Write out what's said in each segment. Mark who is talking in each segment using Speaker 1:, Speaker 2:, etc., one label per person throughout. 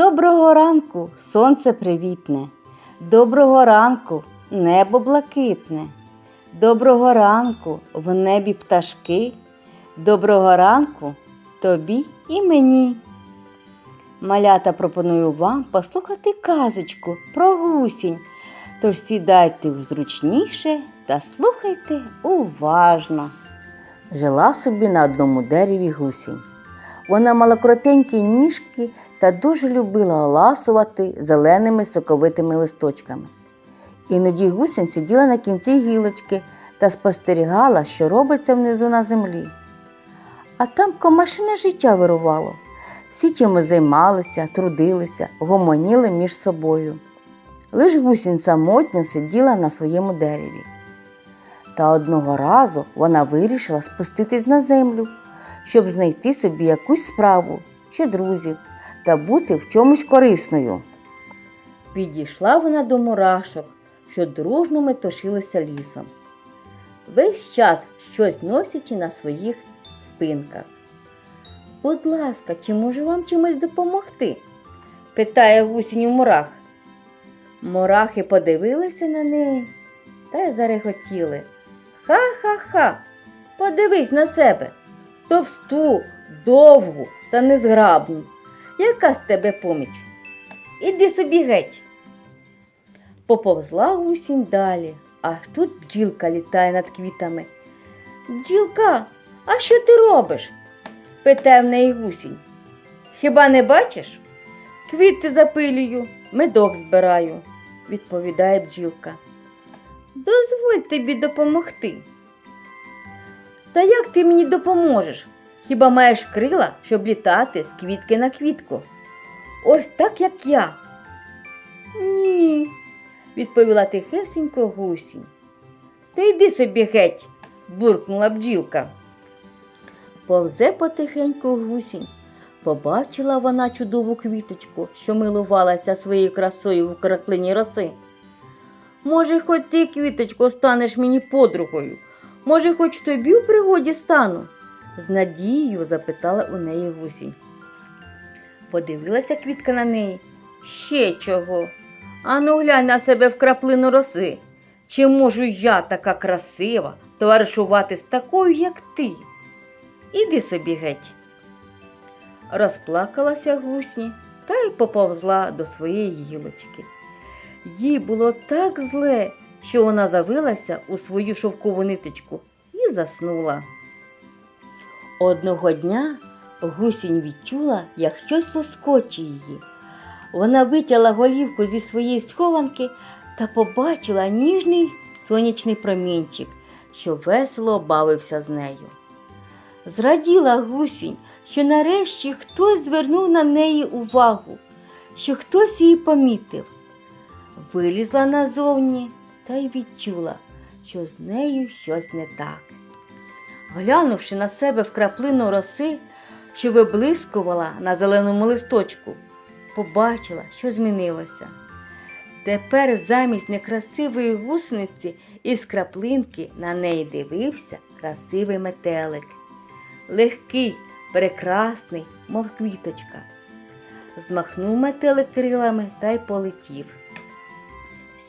Speaker 1: Доброго ранку, сонце привітне. Доброго ранку, небо блакитне. Доброго ранку, в небі пташки. Доброго ранку тобі і мені. Малята пропоную вам послухати казочку про гусінь. Тож сідайте зручніше та слухайте уважно. Жила собі на одному дереві гусінь. Вона мала коротенькі ніжки та дуже любила ласувати зеленими соковитими листочками. Іноді гусінь сиділа на кінці гілочки та спостерігала, що робиться внизу на землі. А там комашине життя вирувало. Всі чимось займалися, трудилися, гомоніли між собою. Лиш гусінь самотньо сиділа на своєму дереві. Та одного разу вона вирішила спуститись на землю, щоб знайти собі якусь справу чи друзів та бути в чомусь корисною. Підійшла вона до мурашок, що дружно метушилися лісом. Весь час щось носячи на своїх спинках. Будь ласка, чи можу вам чимось допомогти? питає гусінь у мурах. Мурахи подивилися на неї та й зареготіли. Ха-ха-ха, подивись на себе, товсту, довгу та незграбну. Яка з тебе поміч? Іди собі геть. Поповзла гусінь далі, аж тут бджілка літає над квітами. Бджілка, а що ти робиш? питає в неї гусінь. Хіба не бачиш? Квіти запилюю, медок збираю, відповідає бджілка. Дозволь тобі допомогти. Та як ти мені допоможеш? Хіба маєш крила, щоб літати з квітки на квітку? Ось так, як я. Ні, відповіла тихесенько гусінь. Та йди собі геть, буркнула бджілка. Повзе потихеньку гусінь. Побачила вона чудову квіточку, що милувалася своєю красою в краплині роси. Може, хоч ти, квіточко, станеш мені подругою? Може, хоч тобі в пригоді стану? з надією запитала у неї гусінь. Подивилася квітка на неї. Ще чого? Ану глянь на себе в краплину роси. Чи можу я така красива товаришувати з такою, як ти? Іди собі геть. Розплакалася гусні та й поповзла до своєї гілочки. Їй було так зле, що вона завилася у свою шовкову ниточку і заснула. Одного дня гусінь відчула, як щось лоскоче її. Вона витягла голівку зі своєї схованки та побачила ніжний сонячний промінчик, що весело бавився з нею. Зраділа гусінь, що нарешті хтось звернув на неї увагу, що хтось її помітив. Вилізла назовні та й відчула, що з нею щось не так. Глянувши на себе в краплину роси, що виблискувала на зеленому листочку, побачила, що змінилося. Тепер замість некрасивої гусениці із краплинки на неї дивився красивий метелик. Легкий, прекрасний, мов квіточка. Змахнув метелик крилами та й полетів.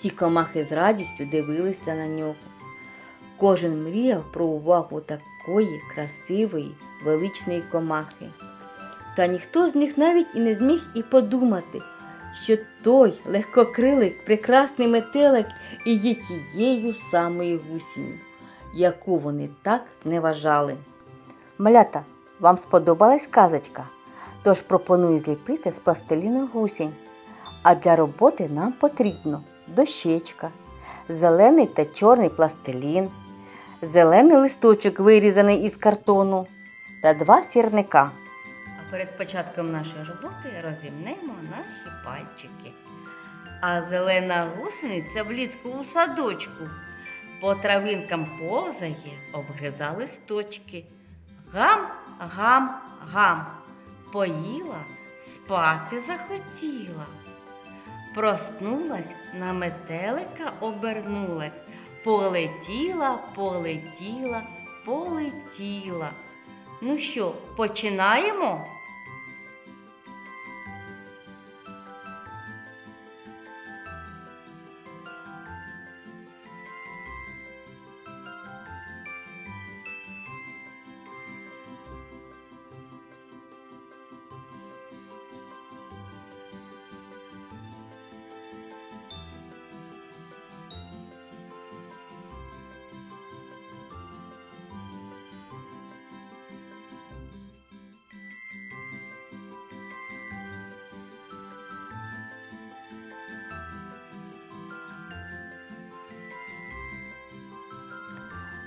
Speaker 1: Всі комахи з радістю дивилися на нього. Кожен мріяв про увагу такої красивої, величної комахи. Та ніхто з них навіть і не зміг і подумати, що той легкокрилий, прекрасний метелик і є тією самою гусінню, яку вони так зневажали. Малята, вам сподобалась казочка? Тож пропоную зліпити з пластиліну гусінь. А для роботи нам потрібно дощечка, зелений та чорний пластилін, зелений листочок, вирізаний із картону, та два сірника. А перед початком нашої роботи розімнемо наші пальчики. А зелена гусениця влітку у садочку. По травинкам повзає, обгриза листочки. Гам, гам, гам. Поїла, спати захотіла. Проснулась, на метелика обернулась, полетіла, полетіла, полетіла. Ну що, починаємо?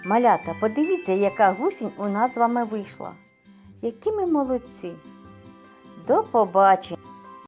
Speaker 1: Малята, подивіться, яка гусінь у нас з вами вийшла. Які ми молодці. До побачення!